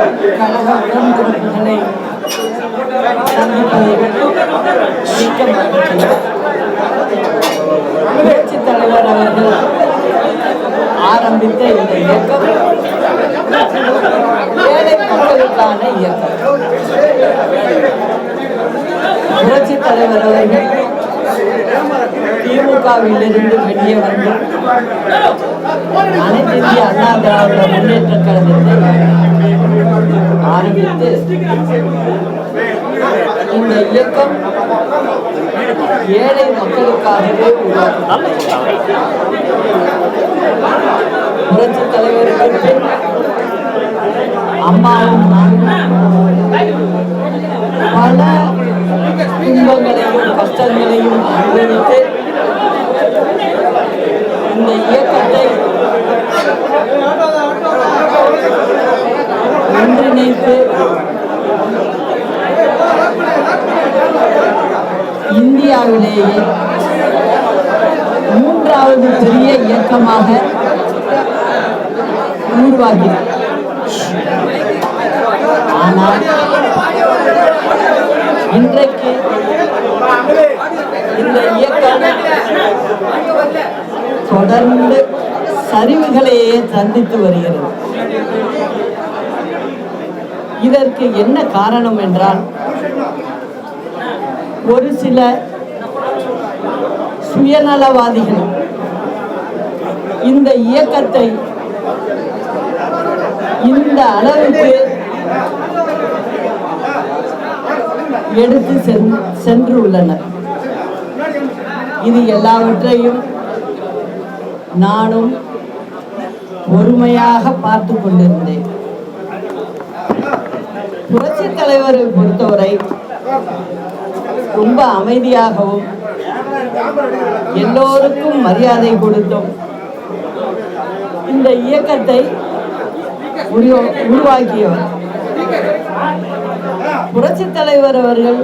கழக உடன்பிறப்புகளை சந்திப்பதை மிக்க தலைவர் அவர்கள் ஆரம்பித்த இந்த இயக்கம் ஏழை மக்களுக்கான இயக்கம் புரட்சி தலைவர் அவர்கள் திமுகவிலிருந்து வெளியே வந்து அனைத்து இந்திய அண்ணா திராவிட முன்னேற்ற கழகத்தை ஆரம்பித்து இந்த இயக்கம் ஏழை மக்களுக்காகவே புரட்சி தலைவர்கள் அம்மாவும் பல துன்பங்களையும் கஷ்டங்களையும் அனுபவித்து இந்த இயக்கத்தை ஒன்றிணைத்து இந்தியாவிலேயே மூன்றாவது பெரிய இயக்கமாக உருவாகினார் ஆனால் இன்றைக்கு இந்த இயக்கம் தொடர்ந்து சரிவுகளையே சந்தித்து வருகிறது. இதற்கு என்ன காரணம் என்றால் ஒரு சில சுயநலவாதிகள் இந்த இயக்கத்தை இந்த அளவுக்கு எடுத்து சென்- சென்று உள்ளனர் இது எல்லாவற்றையும் நானும் பொறுமையாக பார்த்து கொண்டிருந்தேன். புரட்சி தலைவரை பொறுத்தவரை ரொம்ப அமைதியாகவும் எல்லோருக்கும் மரியாதை கொடுத்தும் இந்த இயக்கத்தை உருவாக்கியவர். புரட்சி தலைவர் அவர்கள்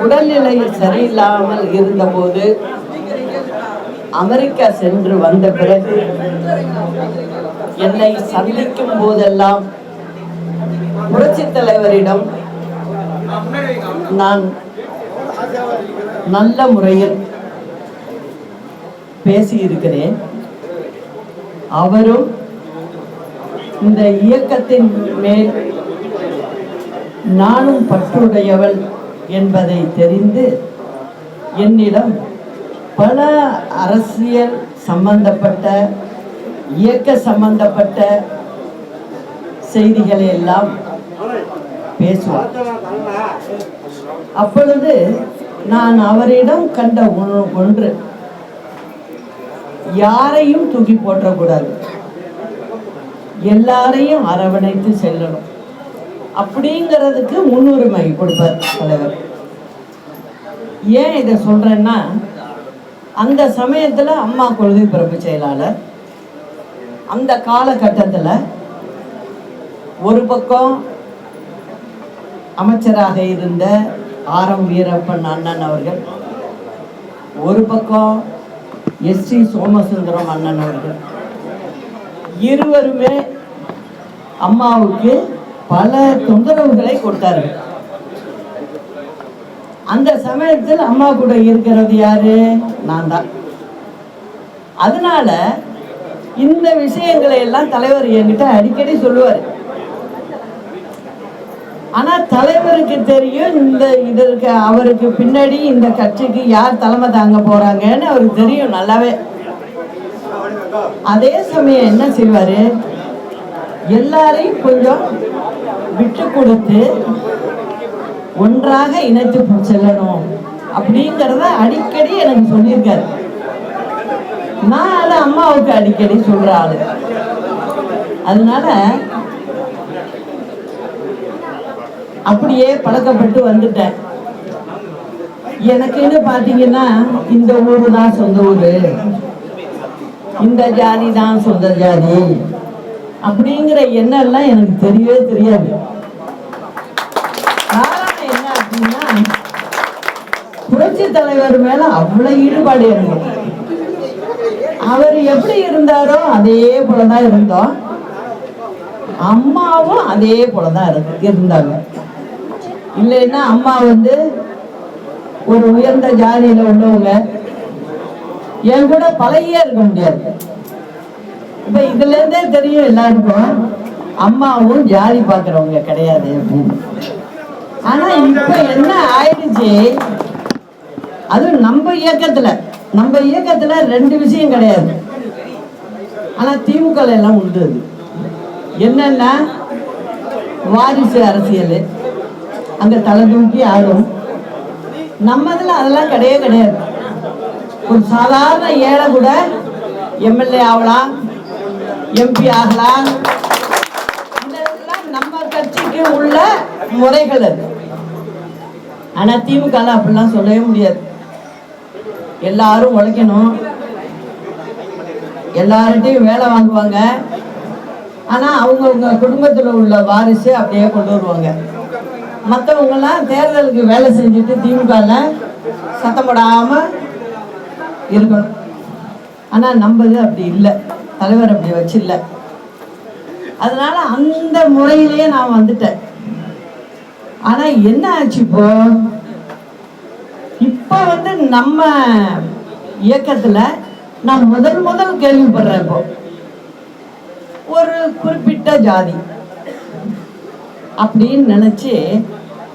உடல்நிலை சரியில்லாமல் இருந்தபோது அமெரிக்கா சென்று வந்த பிறகு என்னை சந்திக்கும் போதெல்லாம் புரட்சி தலைவரிடம் நான் நல்ல முறையில் பேசியிருக்கிறேன். அவரும் இந்த இயக்கத்தின் மேல் நானும் பற்றுடையவள் என்பதை தெரிந்து என்னிடம் பல அரசியல் சம்பந்தப்பட்ட இயக்க சம்பந்தப்பட்ட செய்திகளை எல்லாம் பேசுவார் அப்பொழுது நான் அவரிடம் கண்ட ஒன்று- ஒன்று யாரையும் தூக்கி போட்டக்கூடாது எல்லாரையும் அரவணைத்து செல்லணும். அப்படிங்கிறதுக்கு முன்னுரிமை கொடுப்பார் தலைவர். ஏன் இதை சொல்றேன்னா அந்த சமயத்தில் அம்மா கொள்கை பிறப்பு செயலாளர். அந்த காலகட்டத்தில் ஒரு பக்கம் அமைச்சராக இருந்த ஆர் எம் வீரப்பன் அண்ணன் அவர்கள் ஒரு பக்கம் எஸ் சி சோமசுந்தரம் அண்ணன் அவர்கள் இருவருமே அம்மாவுக்கு பல தொந்தரவுகளை கொடுத்தார்கள். அந்த சமயத்தில் அம்மா கூட இருக்கிறது யாரு? நான் தான். அதனால இந்த விஷயங்களை எல்லாம் தலைவர் என்கிட்ட அடிக்கடி சொல்லுவார். ஆனால் தலைவருக்கு தெரியும் இந்த இதற்கு அவருக்கு பின்னாடி இந்த கட்சிக்கு யார் தலைமை தாங்க போறாங்கன்னு அவருக்கு தெரியும் நல்லாவே. அதே சமயம் என்ன செய்வாரு? எல்லாரையும் கொஞ்சம் விட்டு கொடுத்து ஒன்றாக இணைத்து செல்லணும். அப்படிங்கிறத அடிக்கடி எனக்கு சொல்லியிருக்காரு. நான் அதை அம்மாவுக்கு அடிக்கடி சொல்கிற ஆள். அதனால அப்படியே பழக்கப்பட்டு வந்துட்டேன். எனக்குன்னு பார்த்தீங்கன்னா இந்த ஊர் தான் சொந்த ஊர். இந்த ஜாதி தான் சொந்த ஜாதி. அப்படிங்கிற எண்ணம்லாம் எனக்கு தெரியவே தெரியாது. காரணம் என்ன அப்படின்னா புரட்சி தலைவர் மேல அவ்வளவு ஈடுபாடு எனக்கு. அவர் எப்படி இருந்தாரோ அதே போலதான் இருந்தோம். அம்மாவும் அதே போலதான் இருந்தாங்க. இல்லைன்னா அம்மா வந்து ஒரு உயர்ந்த ஜாதியில உள்ளவங்க. என் கூட பழகியே இருக்க முடியாது. இப்ப இதுல இருந்தே தெரியும் எல்லாருக்கும் அம்மாவும் ஜாதி பாக்குறவங்க கிடையாது அப்படின்னு. ஆனா இப்ப என்ன ஆயிடுச்சு? அதுவும் நம்ம இயக்கத்துல நம்ம இயக்கத்துல ரெண்டு விஷயம் கிடையாது. ஆனா திமுக எல்லாம் உண்டு. என்னன்னா வாரிசு அரசியல். அங்கே தலை தூக்கி ஆடும். நம்ம இதில் அதெல்லாம் கிடையவே கிடையாது. ஒரு சாதாரண ஏழை கூட எம்எல்ஏ ஆகலாம் எம்பி ஆகலாம் இதெல்லாம் நம்ம கட்சிக்கு உள்ள முறைகள் அது. ஆனால் திமுக அப்படிலாம் சொல்லவே முடியாது. எல்லாரும் உழைக்கணும். எல்லார்ட்டையும் வேலை வாங்குவாங்க. ஆனால் அவங்கவுங்க குடும்பத்தில் உள்ள வாரிசு அப்படியே கொண்டு வருவாங்க. மற்றவங்கெல்லாம் தேர்தலுக்கு வேலை செஞ்சுட்டு திமுகல சத்தம் போடாம இருக்கணும். ஆனா நம்மது அப்படி இல்லை. தலைவர் அப்படி வச்சில்ல. அதனால அந்த முறையிலேயே நான் வந்துட்டேன். ஆனா என்ன ஆச்சு இப்போ? இப்ப வந்து நம்ம இயக்கத்துல நான் முதல் முதல் கேள்விப்படுறேன் இப்போ. ஒரு குறிப்பிட்ட ஜாதி. அப்படின்னு நினச்சி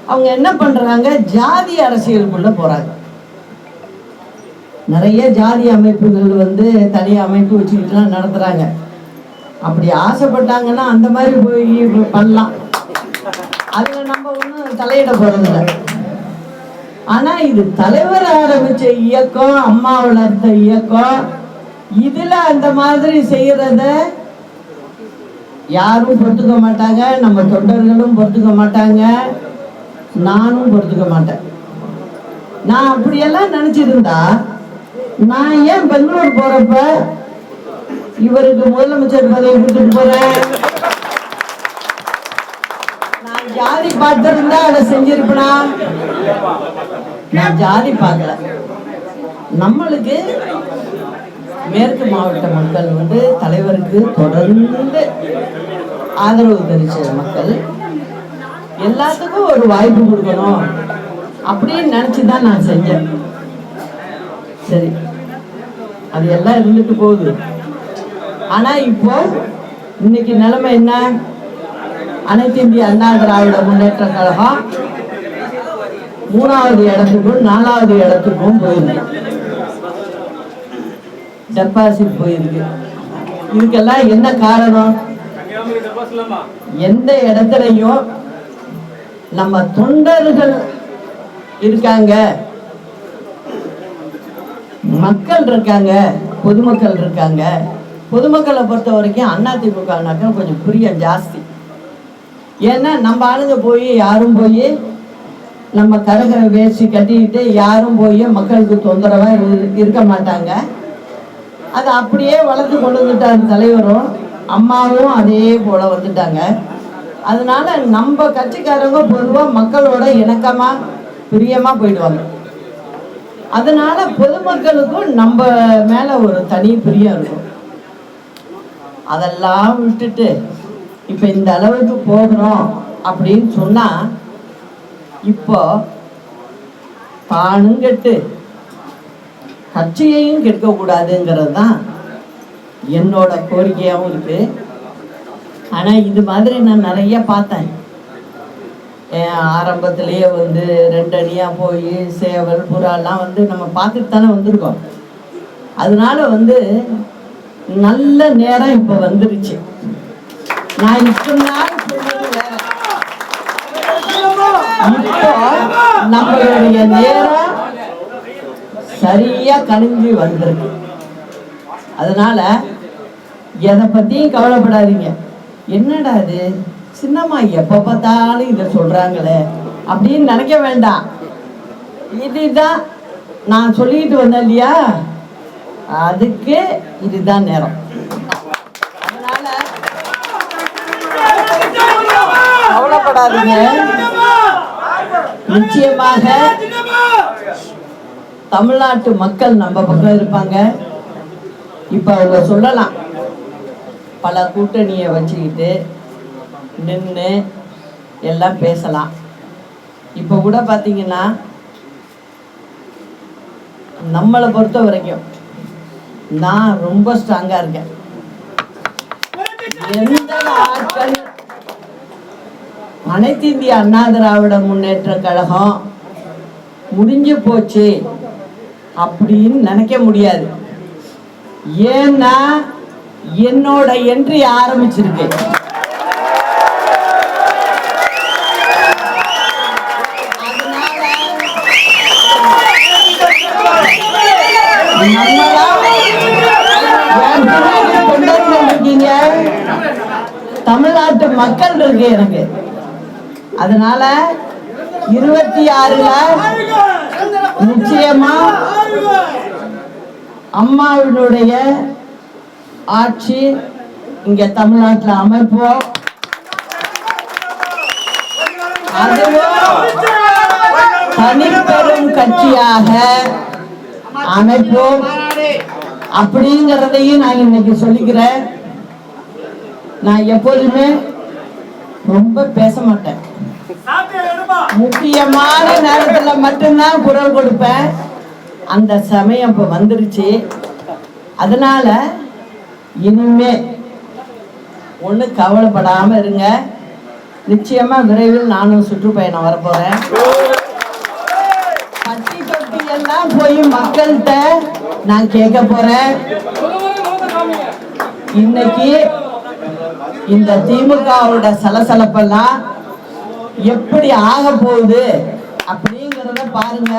அவங்க என்ன பண்ணுறாங்க ஜாதி அரசியலுக்குள்ளே போகிறாங்க நிறைய ஜாதி அமைப்புகள் வந்து தனி அமைப்பு வச்சுக்கிட்டுலாம் நடத்துகிறாங்க அப்படி ஆசைப்பட்டாங்கன்னா அந்த மாதிரி போய் பண்ணலாம். அதில் நம்ம ஒன்றும் தலையிட போகிறதில்ல ஆனால் இது தலைவர் ஆரம்பிச்ச இயக்கம் அம்மா வளர்த்த இயக்கம் இதில் அந்த மாதிரி செய்கிறத யாரும் பொறுத்துக்க மாட்டாங்க நம்ம தொண்டர்களும் பொறுத்துக்க மாட்டாங்க. நானும் பொறுத்துக்க மாட்டேன். நான் அப்படியெல்லாம் நினைச்சிருந்தா நான் ஏன் பெங்களூர் போறப்ப இவருக்கு முதலமைச்சர் பதவி கொடுத்துட்டு போறேன்? நான் ஜாதி பார்த்திருந்தா அதை செஞ்சிருப்பனா? நான் ஜாதி பார்க்கல. நம்மளுக்கு மேற்கு மாவட்ட மக்கள் வந்து தலைவருக்கு தொடர்ந்து ஆதரவு தெரிவிச்ச மக்கள் எல்லாத்துக்கும் ஒரு வாய்ப்பு கொடுக்கணும் அப்படின்னு நினச்சி தான் நான் செஞ்சேன். சரி அது எல்லாம் இருந்துட்டு போகுது. ஆனா இப்போ இன்னைக்கு நிலைமை என்ன? அனைத்து இந்திய அண்ணா திராவிட முன்னேற்ற கழகம் மூணாவது இடத்துக்கும் நாலாவது இடத்துக்கும் போயிருந்தேன் டெபாசிட் போயிருக்கு. இதுக்கெல்லாம் என்ன காரணம்? எந்த இடத்துலையும் நம்ம தொண்டர்கள் இருக்காங்க. மக்கள் இருக்காங்க பொதுமக்கள் இருக்காங்க. பொதுமக்களை பொறுத்த வரைக்கும் அண்ணா அதிமுகனாக்கா கொஞ்சம் புரிய ஜாஸ்தி. ஏன்னா நம்ம ஆளுங்க போய் யாரும் போய் நம்ம கரகரை வேஷ்டி கட்டிக்கிட்டு யாரும் போய் மக்களுக்கு தொந்தரவாக இரு- இருக்க மாட்டாங்க. அதை அப்படியே வளர்த்து கொண்டு வந்துட்டார் தலைவரும் அம்மாவும் அதே போல வந்துட்டாங்க. அதனால நம்ம கட்சிக்காரங்க பொதுவாக மக்களோட இணக்கமா பிரியமா போயிடுவாங்க. அதனால பொதுமக்களுக்கும் நம்ம மேல ஒரு தனி பிரியம் இருக்கும். அதெல்லாம் விட்டுட்டு இப்ப இந்த அளவுக்கு போகிறோம் அப்படின்னு சொன்னா இப்போ பானுங்கட்டு கட்சியையும் கெடுக்கக்கூடாதுங்கிறது தான் என்னோட கோரிக்கையாகவும் இருக்கு. ஆனால் இது மாதிரி நான் நிறைய பார்த்தேன். என் ஆரம்பத்திலேயே வந்து ரெண்டு அணியா போய் சேவல் புறாலாம் வந்து நம்ம பார்த்துட்டு தானே வந்திருக்கோம். அதனால வந்து நல்ல நேரம் இப்போ வந்துருச்சு. நான் இத்தனை நாள் இப்போ நம்மளுடைய நேரம் சரியா கணிஞ்சு வந்திருக்கு. அதனால எதை பத்தியும் கவலைப்படாதீங்க. என்னடா இது? சின்னம்மா எப்ப பார்த்தாலும் இதை சொல்றாங்களே அப்படின்னு நினைக்க வேண்டாம். இதுதான் நான் சொல்லிட்டு வந்தேன் இல்லையா? அதுக்கு இதுதான் நேரம். அதனால கவலைப்படாதீங்க. நிச்சயமாக தமிழ்நாட்டு மக்கள் நம்ம பக்கம் இருப்பாங்க. இப்ப அவங்க சொல்லலாம். பல கூட்டணியை வச்சுக்கிட்டு நின்று எல்லாம் பேசலாம். இப்போ கூட பார்த்தீங்கன்னா நம்மளை பொறுத்த வரைக்கும் நான் ரொம்ப ஸ்ட்ராங்காக இருக்கேன். எந்த ஆட்கள் அனைத்து இந்திய அண்ணா திராவிட முன்னேற்ற கழகம் முடிஞ்சு போச்சு. அப்படின்னு நினைக்க முடியாது. ஏன்னா என்னோட என்ட்ரி ஆரம்பிச்சிருக்கு. இருக்கீங்க தமிழ்நாட்டு மக்கள் இருக்கு எனக்கு. அதனால இருபத்தி ஆறுல நிச்சயமா அம்மாவினுடைய ஆட்சி இங்க தமிழ்நாட்டுல அமைப்போம். தனிப்பெரும் கட்சியாக அமைப்போம். அப்படிங்கிறதையும் நான் இன்னைக்கு சொல்லிக்கிறேன். நான் எப்போதுமே ரொம்ப பேச மாட்டேன். முக்கியமான நேரத்துல மட்டும்தான் குரல் கொடுப்பேன். அந்த சமயம் இப்போ வந்துருச்சு. அதனால் இனிமே ஒன்றும் கவலைப்படாமல் இருங்க. நிச்சயமாக விரைவில் நானும் சுற்றுப்பயணம் வரப்போகிறேன் பட்டி தொட்டி எல்லாம் போய் மக்கள்கிட்ட நான் கேட்க போகிறேன் இன்னைக்கு இந்த திமுகவோட சலசலப்பெல்லாம் எப்படி ஆக போகுது அப்படிங்கிறத பாருங்க.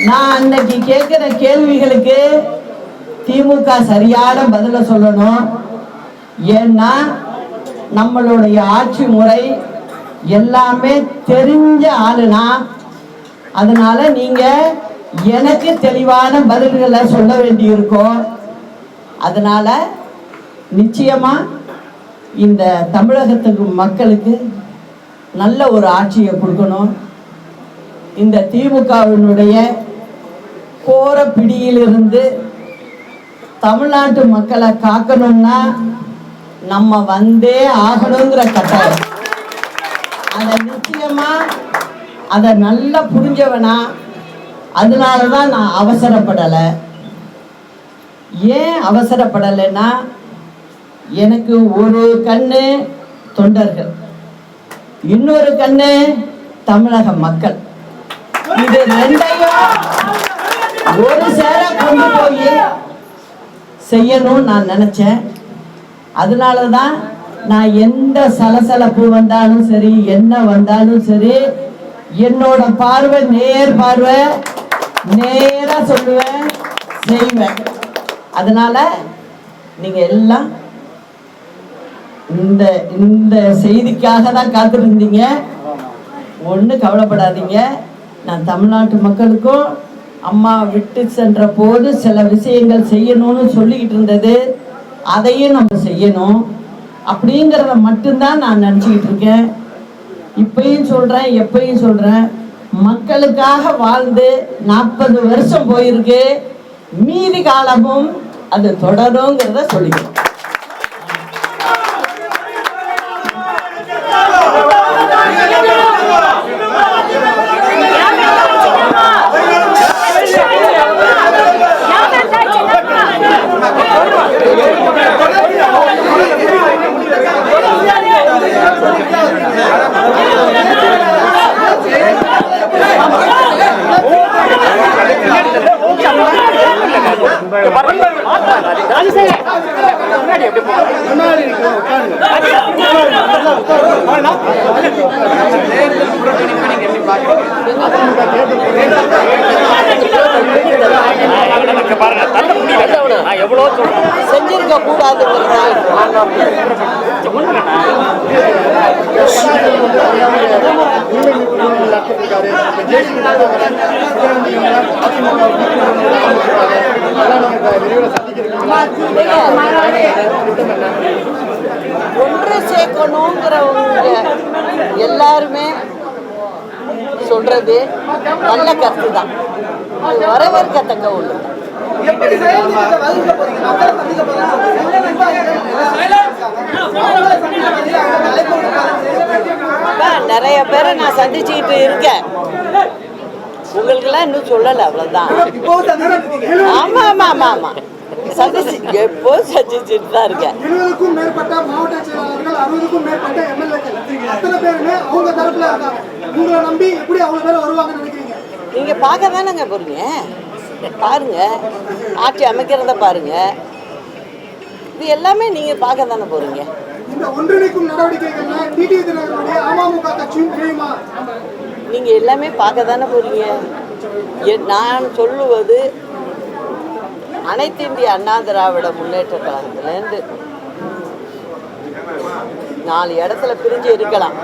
நான் அன்னைக்கு கேட்கிற கேள்விகளுக்கு திமுக சரியான பதில சொல்லணும். ஏன்னா நம்மளுடைய ஆட்சி முறை எல்லாமே தெரிஞ்ச ஆளுனா அதனால நீங்க எனக்கு தெளிவான பதில்களை சொல்ல வேண்டியிருக்கும். அதனால நிச்சயமா இந்த தமிழகத்துக்கு மக்களுக்கு நல்ல ஒரு ஆட்சியை கொடுக்கணும். இந்த திமுகவினுடைய கோர பிடியிலிருந்து தமிழ்நாட்டு மக்களை காக்கணும்னா நம்ம வந்தே ஆகணுங்கிற கட்டாயம். அதை நிச்சயமா அதை நல்லா புரிஞ்சவனா அதனால தான் நான் அவசரப்படலை. ஏன் அவசரப்படலைன்னா எனக்கு ஒரு கண்ணு தொண்டர்கள் இன்னொரு கண்ணு தமிழக மக்கள். இது ரெண்டையும் ஒரு சேர கொண்டு போய் செய்யணும்னு நான் நினைச்சேன். அதனால தான் நான் எந்த சலசலப்பு வந்தாலும் சரி என்ன வந்தாலும் சரி என்னோட பார்வை நேர் பார்வை நேரா சொல்லுவேன் செய்வேன். அதனால நீங்க எல்லாம் இந்த இந்த செய்திக்காக தான் காத்திருந்தீங்க. ஒன்றும் கவலைப்படாதீங்க. நான் தமிழ்நாட்டு மக்களுக்கும் அம்மா விட்டு சென்ற போது சில விஷயங்கள் செய்யணும்னு சொல்லிக்கிட்டு இருந்தது. அதையும் நம்ம செய்யணும். அப்படிங்கிறத மட்டும்தான் நான் நினச்சிக்கிட்டு இருக்கேன். இப்பயும் சொல்கிறேன் எப்பயும் சொல்கிறேன் மக்களுக்காக வாழ்ந்து நாற்பது வருஷம் போயிருக்கு. மீதி காலமும் அது தொடருங்கிறத சொல்லிக்கிறோம். நல்ல கருத்து தான் அது வரவேற்கத்தக்க ஒன்று. எப்படி நிறைய பேரை நான் சந்திச்சுக்கிட்டு இருக்கேன். உங்களுக்கெல்லாம் இன்னும் சொல்லலை அவ்வளோதான் இப்போ சந்திச்சுட்டு இருக்கீங்க. ஆமாம் ஆமாம் ஆமாம் ஆமாம் சந்திச்சு எப்போ சந்திச்சுட்டு தான் இருக்கேன். இருபதுக்கும் மேற்பட்ட மாவட்ட செயலாளர்கள் அறுபதுக்கும் மேற்பட்ட எம்எல்ஏக்கள் அத்தனை பேருமே அவங்க தரப்புல இருக்காங்க. உங்களை நம்பி எப்படி அவ்வளவு பேர் வருவாங்கன்னு நினைக்கிறீங்க? நீங்கள் பார்க்க தானேங்க போகிறீங்க பாருங்க. ஆட்சி அமைக்கிறத பாருங்க. இது எல்லாமே நீங்கள் பார்க்க தானே போகிறீங்க நீங்கள் எல்லாமே பார்க்க தானே போகிறீங்க நான் சொல்லுவது அனைத்து இந்திய அண்ணா திராவிட முன்னேற்ற கழகத்துலேருந்து நாலு இடத்துல பிரிஞ்சு இருக்கலாம்.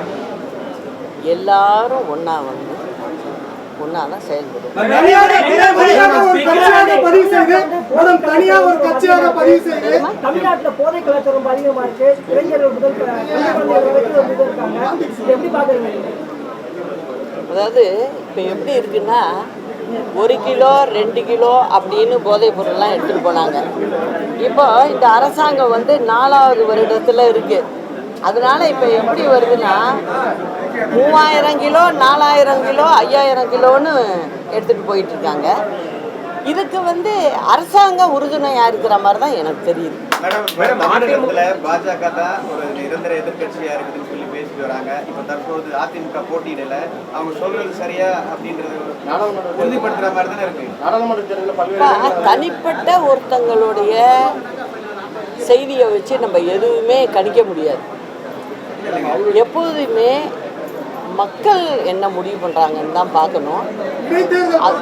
எல்லாரும் ஒன்றா வந்து ஒன்றா தான் செயல்படும் பதிவு செய்து தனியா ஒரு கட்சியாக பதிவு செய்து தமிழ்நாட்டுல போதை கலாச்சாரம் அதிகமா இருக்கு. இளைஞர்கள் முதல் எப்படி பாக்குறீங்க? அதாவது இப்போ எப்படி இருக்குன்னா ஒரு கிலோ ரெண்டு கிலோ அப்படின்னு போதைப் பொருள்லாம் எடுத்துகிட்டு போனாங்க. இப்போ இந்த அரசாங்கம் வந்து நாலாவது வருடத்தில் இருக்குது அதனால இப்போ எப்படி வருதுன்னா மூவாயிரம் கிலோ நாலாயிரம் கிலோ ஐயாயிரம் கிலோன்னு எடுத்துகிட்டு போயிட்டு இருக்காங்க இதுக்கு வந்து அரசாங்கம் உறுதுணையாக இருக்கிற மாதிரி தான் எனக்கு தெரியுது. பாஜக தான் ஒரு நிரந்தர எதிர்க்கட்சியா இருக்குதுன்னு சொல்லி பேசிட்டு வராங்க. இப்ப தற்போது அதிமுக போட்டியிடல. அவங்க சொல்றது சரியா அப்படின்றது உறுதிப்படுத்துற மாதிரி தானே இருக்கு. அப்ப தனிப்பட்ட ஒருத்தங்களுடைய செய்தியை வச்சு நம்ம எதுவுமே கணிக்க முடியாது. எப்போதுமே மக்கள் என்ன முடிவு பண்றாங்கன்னு தான் பார்க்கணும். இடைத்தேர்தல்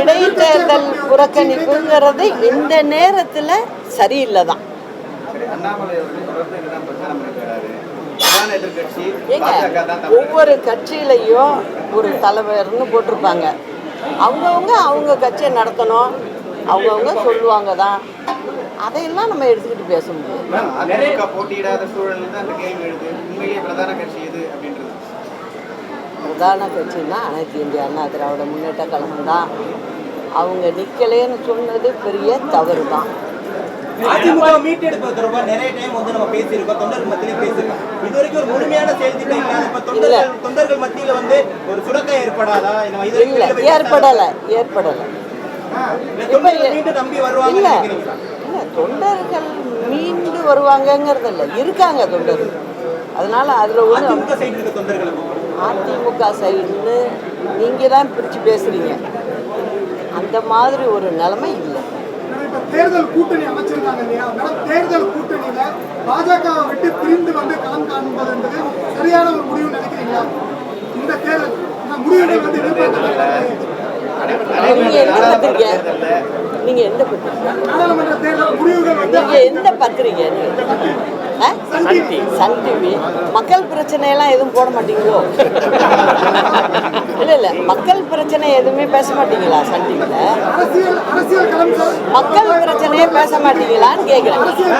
இடைத்தேர்தல் புறக்கணிப்புங்கிறது இந்த நேரத்தில் சரியில்லை தான் ஏங்க ஒவ்வொரு கட்சியிலையும் ஒரு தலைவர்னு போட்டிருப்பாங்க. அவங்கவுங்க அவங்க கட்சியை நடத்தணும். அவங்கவுங்க சொல்லுவாங்க தான் அதையெல்லாம் நம்ம எடுத்துக்கிட்டு பேச அதிமுக போட்டியிடாத சூழல்ல தான் அந்த கேள்வி எழுது. உண்மையிலேயே பிரதான கட்சி எது அப்படின்றது? பிரதான கட்சின்னா அனைத்து இந்திய அண்ணா திராவிட முன்னேற்ற கழகம் தான். அவங்க நிக்கலேன்னு சொன்னது பெரிய தவறு தான் அதிமுக மீட்டெடுப்பது தொடர்பா நிறைய டைம் வந்து நம்ம பேசியிருக்கோம். தொண்டர்கள் மத்தியிலே பேசியிருக்கோம். இது வரைக்கும் ஒரு முழுமையான செயல் திட்டம் இல்லாத இப்ப தொண்டர்கள் தொண்டர்கள் மத்தியில வந்து ஒரு சுரக்கம் ஏற்படாதா? ஏற்படலை ஏற்படலை. நம்பி வருவாங்க தொண்டர்கள் மீண்டு வருவாங்கங்கிறது இல்லை இருக்காங்க தொண்டர்கள். அதனால அதில் ஒன்று அதிமுக சைடுன்னு நீங்கள் தான் பிரித்து பேசுகிறீங்க அந்த மாதிரி ஒரு நிலைமை இல்லை. தேர்தல் கூட்டணி அமைச்சிருக்காங்க இல்லையா? தேர்தல் கூட்டணியில பாஜகவை விட்டு பிரிந்து வந்து களம் காண்பது என்பது சரியான ஒரு முடிவு நினைக்கிறீங்களா? இந்த தேர்தல் முடிவுகள் வந்து எதிர்பார்க்கப்படுகிறது நீங்கள் எந்த பத்திரிக்கை நீங்கள் எந்த ஆ? Sun TV. Sun TV. மக்கள் பிரச்சனையெல்லாம் எதுவும் போட மாட்டீங்களோ? இல்லை இல்லை. மக்கள் பிரச்சனை எதுவுமே பேச மாட்டீங்களா சன் டிவியில் அரசியல் அரசியல் களம் சார் மக்கள் பிரச்சனையே பேச மாட்டீங்களான்னு கேட்குறேன் மக்கள்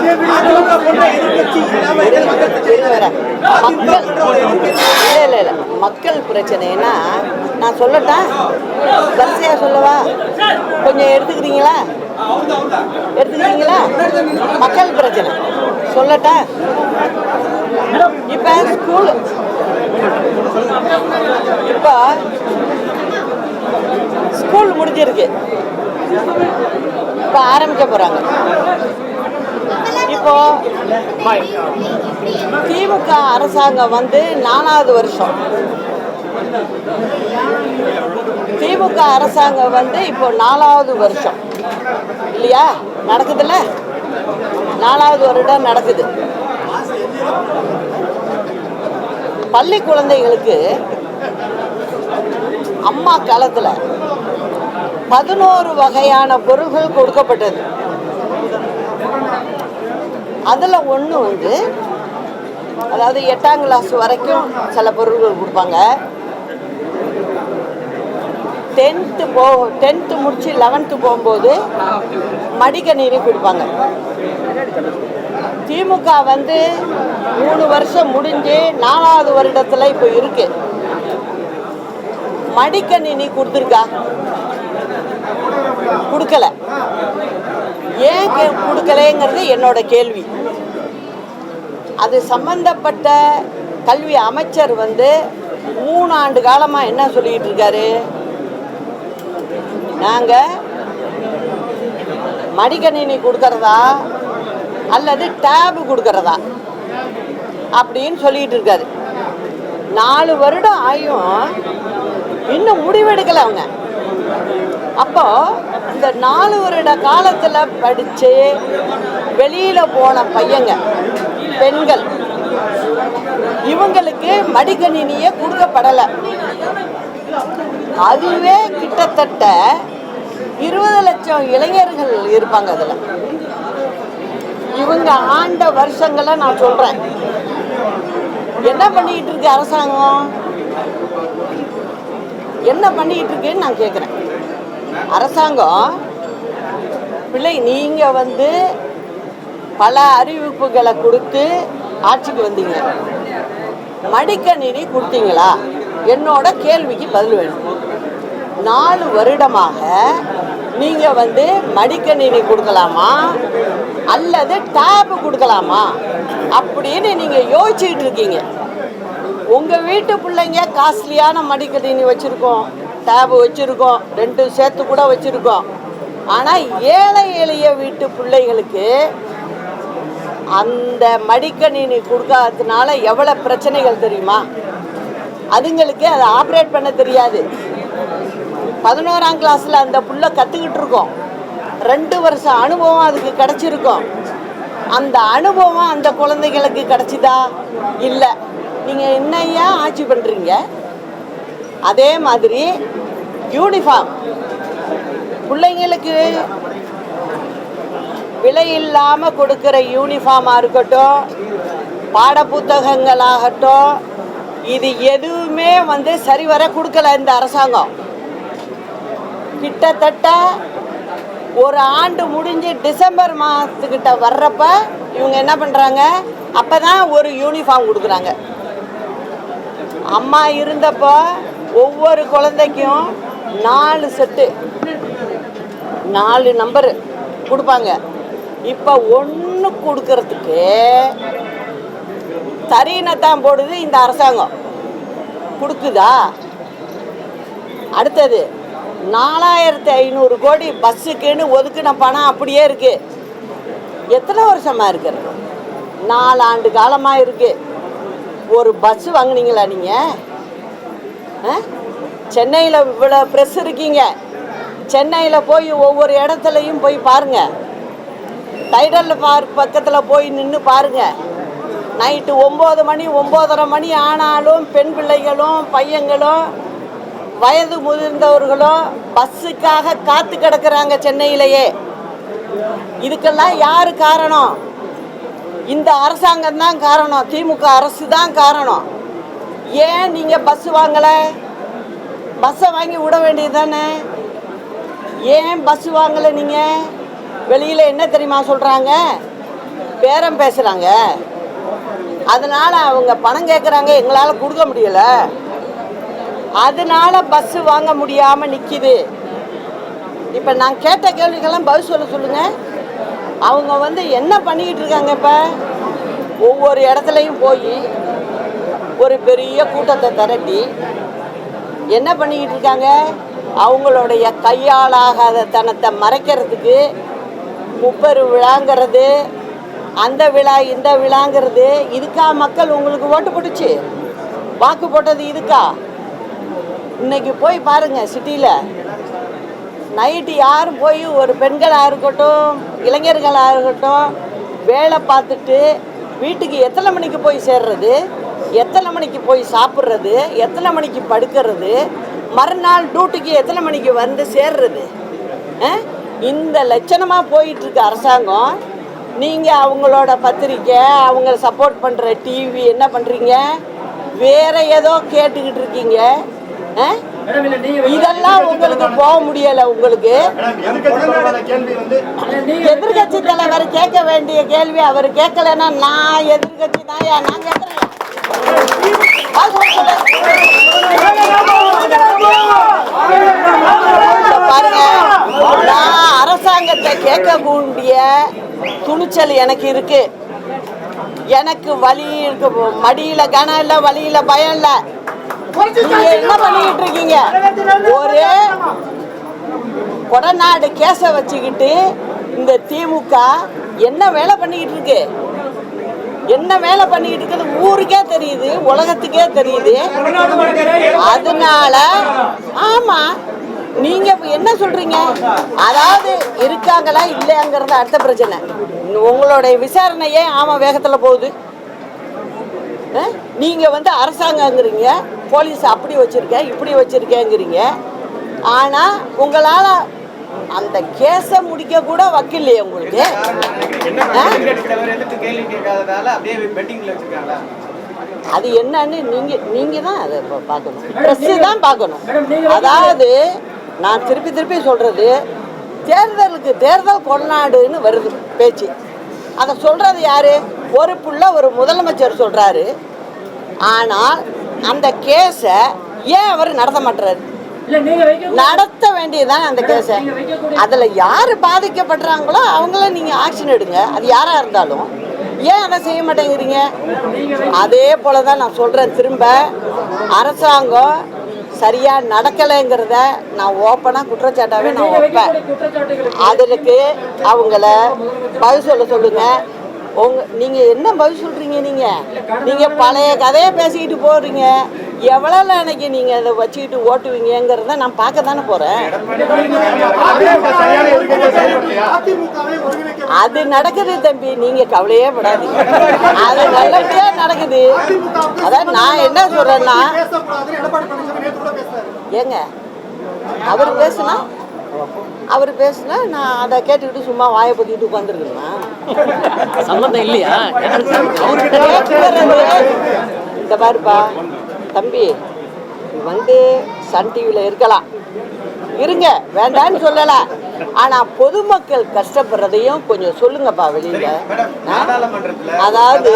இல்லை இல்லை இல்லை மக்கள் பிரச்சனைனா நான் சொல்லட்டா? வரிசையாக சொல்லவா? கொஞ்சம் எடுத்துக்கிறீங்களா எடுத்துக்கிறீங்களா மக்கள் பிரச்சனை. சொல்லட்டா? இப்போ ஸ்கூல் இப்போ ஸ்கூல் முடிஞ்சிருக்கு. இப்போ ஆரம்பிக்க போகிறாங்க இப்போ திமுக அரசாங்கம் வந்து நாலாவது வருஷம். திமுக அரசாங்கம் வந்து இப்போ நாலாவது வருஷம். இல்லையா? நடக்குதுல்ல? நாலாவது வருடம் நடக்குது. பள்ளி குழந்தைகளுக்கு அம்மா காலத்தில் பதினோரு வகையான பொருள்கள் கொடுக்கப்பட்டது. அதில் ஒன்று வந்து அதாவது எட்டாம் கிளாஸ் வரைக்கும் சில பொருள்கள் கொடுப்பாங்க. டென்த்து போ டென்த்து முடிச்சு லெவன்த்து போகும்போது மடிக்கணினி கொடுப்பாங்க. திமுக வந்து மூணு வருஷம் முடிஞ்சு நாலாவது வருடத்தில் இப்போ இருக்கு. மடிக்கணினி கொடுத்துருக்கா? கொடுக்கல. ஏன் கே- கொடுக்கலைங்கிறது என்னோட கேள்வி. அது சம்பந்தப்பட்ட கல்வி அமைச்சர் வந்து மூணு ஆண்டு காலமாக என்ன சொல்லிக்கிட்டு இருக்காரு? நாங்கள் மடிக்கணினி கொடுக்கறதா அல்லது டேபு கொடுக்கறதா அப்படின்னு சொல்லிட்டு இருக்காரு. நாலு வருடம் ஆயும் இன்னும் முடிவெடுக்கலை அவங்க. அப்போ இந்த நாலு வருட காலத்தில் படித்து வெளியில் போன பையங்க பெண்கள் இவங்களுக்கு மடிக்கணினியே கொடுக்கப்படலை. அதுவே கிட்டத்தட்ட இருபது லட்சம் இளைஞர்கள் இருப்பாங்க அதில். இவங்க ஆண்ட வருஷங்களை நான் சொல்கிறேன் என்ன பண்ணிக்கிட்டு இருக்கு அரசாங்கம்? என்ன பண்ணிக்கிட்டு இருக்குன்னு நான் கேட்குறேன் அரசாங்கம் பிள்ளை நீங்கள் வந்து பல அறிவிப்புகளை கொடுத்து ஆட்சிக்கு வந்தீங்க. மடிக்கணினி கொடுத்தீங்களா? என்னோட கேள்விக்கு பதில் வேணும். நாலு வருடமாக நீங்கள் வந்து மடிக்கணினி கொடுக்கலாமா? அல்லது டேப் கொடுக்கலாமா? அப்படின்னு நீங்கள் யோசிச்சுட்டு இருக்கீங்க. உங்கள் வீட்டு பிள்ளைங்க காஸ்ட்லியான மடிக்கணினி வச்சுருக்கோம். டேபு வச்சுருக்கோம். ரெண்டு சேர்த்து கூட வச்சுருக்கோம். ஆனால் ஏழை எளிய வீட்டு பிள்ளைகளுக்கு அந்த மடிக்கணினி கொடுக்காததுனால எவ்வளோ பிரச்சனைகள் தெரியுமா? அதுங்களுக்கு அதை ஆப்ரேட் பண்ண தெரியாது. பதினோராம் கிளாஸில் அந்த புள்ள கற்றுக்கிட்டு இருக்கோம். ரெண்டு வருஷம் அனுபவம் அதுக்கு கிடச்சிருக்கும். அந்த அனுபவம் அந்த குழந்தைகளுக்கு கிடச்சிதா? இல்லை. நீங்கள் என்னையா ஆட்சி பண்ணுறீங்க அதே மாதிரி யூனிஃபார்ம் பிள்ளைங்களுக்கு விலை இல்லாமல் கொடுக்குற யூனிஃபார்மாக இருக்கட்டும் பாடப்புத்தகங்களாகட்டும் இது எதுவுமே வந்து சரிவர கொடுக்கல இந்த அரசாங்கம். கிட்டத்தட்ட ஒரு ஆண்டு முடிஞ்சு டிசம்பர் மாதத்துக்கிட்ட வர்றப்ப இவங்க என்ன பண்ணுறாங்க அப்போ தான் ஒரு யூனிஃபார்ம் கொடுக்குறாங்க. அம்மா இருந்தப்போ ஒவ்வொரு குழந்தைக்கும் நாலு செட்டு. நாலு நம்பரு கொடுப்பாங்க. இப்போ ஒன்று கொடுக்கறதுக்கு தான் போடுது இந்த அரசாங்கம். கொடுக்குதா? அடுத்தது நாலாயிரத்தி ஐநூறு கோடி பஸ்ஸுக்குன்னு ஒதுக்கின பணம் அப்படியே இருக்கு. எத்தனை வருஷமா இருக்கிறது நாலு ஆண்டு காலமாக இருக்கு. ஒரு பஸ் வாங்கினீங்களா நீங்கள் சென்னையில் இவ்வளோ ப்ரெஸ் இருக்கீங்க. சென்னையில் போய் ஒவ்வொரு இடத்துலையும் போய் பாருங்கள் டைடல் பார்க் பக்கத்தில் போய் நின்று பாருங்க. நைட்டு ஒம்பது மணி ஒம்போதரை மணி ஆனாலும் பெண் பிள்ளைகளும் பையங்களும் வயது முதிர்ந்தவர்களும் பஸ்ஸுக்காக காத்து கிடக்குறாங்க சென்னையிலேயே. இதுக்கெல்லாம் யார் காரணம்? இந்த அரசாங்கம் தான் காரணம். திமுக அரசு தான் காரணம். ஏன் நீங்கள் பஸ் வாங்கலை? பஸ்ஸை வாங்கி விட வேண்டியது தானே ஏன் பஸ் வாங்கலை நீங்கள் வெளியில் என்ன தெரியுமா சொல்கிறாங்க பேரம் பேசுகிறாங்க அதனால் அவங்க பணம் கேட்குறாங்க எங்களால் கொடுக்க முடியலை. அதனால பஸ்ஸு வாங்க முடியாமல் நிற்கிது இப்போ நான் கேட்ட கேள்விக்கெல்லாம் பதில் சொல்ல சொல்லுங்கள் அவங்க வந்து என்ன பண்ணிக்கிட்டு இருக்காங்க இப்போ? ஒவ்வொரு இடத்துலையும் போய் ஒரு பெரிய கூட்டத்தை திரட்டி என்ன பண்ணிக்கிட்டு இருக்காங்க? அவங்களுடைய கையாளாகாத தனத்தை மறைக்கிறதுக்கு முப்பெரு விழாங்கிறது அந்த விழா இந்த விழாங்கிறது இதுக்கா மக்கள் உங்களுக்கு ஓட்டு போட்டுச்சு? வாக்கு போட்டது இதுக்கா? இன்னைக்கு போய் பாருங்க சிட்டியில். நைட்டு யாரும் போய் ஒரு பெண்களாக இருக்கட்டும் இளைஞர்களாக இருக்கட்டும் வேலை பார்த்துட்டு வீட்டுக்கு எத்தனை மணிக்கு போய் சேர்றது? எத்தனை மணிக்கு போய் சாப்பிட்றது எத்தனை மணிக்கு படுக்கிறது மறுநாள் டியூட்டிக்கு எத்தனை மணிக்கு வந்து சேர்றது? இந்த லட்சணமாக போயிட்டுருக்க அரசாங்கம். நீங்கள் அவங்களோட பத்திரிக்கை அவங்க சப்போர்ட் பண்ணுற டிவி என்ன பண்ணுறீங்க வேற ஏதோ கேட்டுக்கிட்டு இருக்கீங்க? இதெல்லாம் உங்களுக்கு போக முடியலை உங்களுக்கு. எதிர்கட்சி தலைவர் கேட்க வேண்டிய கேள்வி அவர் கேட்கலன்னா நான் எதிர்கட்சி தான் நான் நான் அரசாங்கத்தை கேட்கக்கூடிய துணிச்சல் எனக்கு இருக்கு. எனக்கு வழி இருக்கு. மடியில கனம் இல்ல வழியில பயம் இல்ல. என்ன பண்ணிக்கிட்டு இருக்கீங்க? ஒரு கொடநாடு கேஸை வச்சுக்கிட்டு இந்த திமுக என்ன வேலை பண்ணிக்கிட்டு இருக்கு? என்ன வேலை பண்ணிக்கிட்டு இருக்குது? ஊருக்கே தெரியுது உலகத்துக்கே தெரியுது. அதனால ஆமா நீங்க என்ன சொல்றீங்க? அதாவது இருக்காங்களா இல்லையாங்கிறது அடுத்த பிரச்சனை. உங்களுடைய விசாரணையே ஆமா வேகத்துல போகுது. நீங்க வந்து அரசாங்கங்கிறீங்க போலீஸ் அப்படி வச்சிருக்கேன் இப்படி வச்சிருக்கேங்கிறீங்க. ஆனா உங்களால அந்த கேஸை முடிக்க கூட வக்கில்லையே உங்களுக்கு. அது என்னன்னு நீங்க நீங்க தான் அதை பார்க்கணும். ப்ரெஸ் தான் பார்க்கணும். அதாவது நான் திருப்பி திருப்பி சொல்றது தேர்தலுக்கு தேர்தல் கொண்டாடுன்னு வருது பேச்சு. அதை சொல்றது யாரு? பொறுப்புள்ள ஒரு முதலமைச்சர் சொல்றாரு. ஆனால் அந்த கேஸை ஏன் அவர் நடத்த மாட்டுறாரு? நடத்த வேண்டியதுதான் அந்த கேஸை. அதில் யார் பாதிக்கப்படுறாங்களோ அவங்கள நீங்கள் ஆக்ஷன் எடுங்க. அது யாராக இருந்தாலும். ஏன் அதை செய்ய மாட்டேங்கிறீங்க? அதே போல தான் நான் சொல்கிறேன் திரும்ப. அரசாங்கம் சரியாக நடக்கலைங்கிறத நான் ஓப்பனாக குற்றச்சாட்டாவே நான் வைப்பேன். அதற்கு அவங்கள பதில் சொல்ல சொல்லுங்க. உங்க நீங்க என்ன பதில் சொல்றீங்க நீங்க? நீங்க பழைய கதையை பேசிக்கிட்டு போறீங்க. எவ்வளவு நாளைக்கு நீங்க அதை வச்சுக்கிட்டு ஓட்டுவீங்கங்கிறத நான் பார்க்க தானே ஒருங்கிணைக்க அது நடக்குது தம்பி நீங்க கவலையே படாதீங்க. அது நல்லபடியா நடக்குது. அதான் நான் என்ன பேசுறாரு ஏங்க அவர் பேசுனா? அவர் பேசுனா நான் அதை கேட்டுக்கிட்டு சும்மா வாயை பத்திக்கிட்டு உட்காந்துருக்கணுமா சம்மந்தம் இல்லையா? இந்த பாருப்பா. தம்பி வந்து சன் டிவியில் இருக்கலாம். இருங்க வேண்டான்னு சொல்லலை. ஆனால் பொதுமக்கள் கஷ்டப்படுறதையும் கொஞ்சம் சொல்லுங்கப்பா வெளியில. அதாவது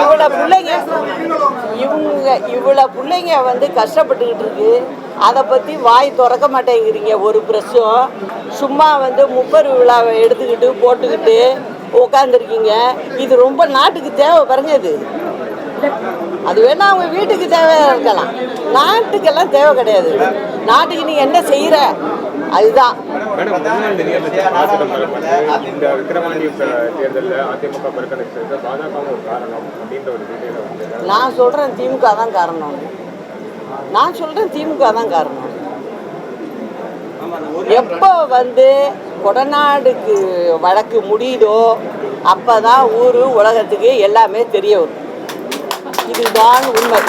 இவ்வளோ பிள்ளைங்க இவங்க இவ்வளோ பிள்ளைங்க வந்து கஷ்டப்பட்டுக்கிட்டு இருக்கு. அதை பற்றி வாய் திறக்க மாட்டேங்கிறீங்க. ஒரு ப்ரெஸ்ஸும் சும்மா வந்து முப்பரு விழாவை எடுத்துக்கிட்டு போட்டுக்கிட்டு உட்காந்துருக்கீங்க இது ரொம்ப நாட்டுக்கு தேவை பாருங்க இது. அது வேணா அவங்க வீட்டுக்கு தேவை இருக்கலாம். நாட்டுக்கெல்லாம் தேவை கிடையாது. நாட்டுக்கு நீ என்ன செய்யற அதுதான். நான் சொல்றேன் திமுக தான் காரணம். நான் சொல்றேன் திமுக தான் காரணம். எப்போ வந்து கொடநாடுக்கு வழக்கு முடியுதோ அப்பதான் ஊரு உலகத்துக்கு எல்லாமே தெரிய வரும். இதுதான் உண்மை.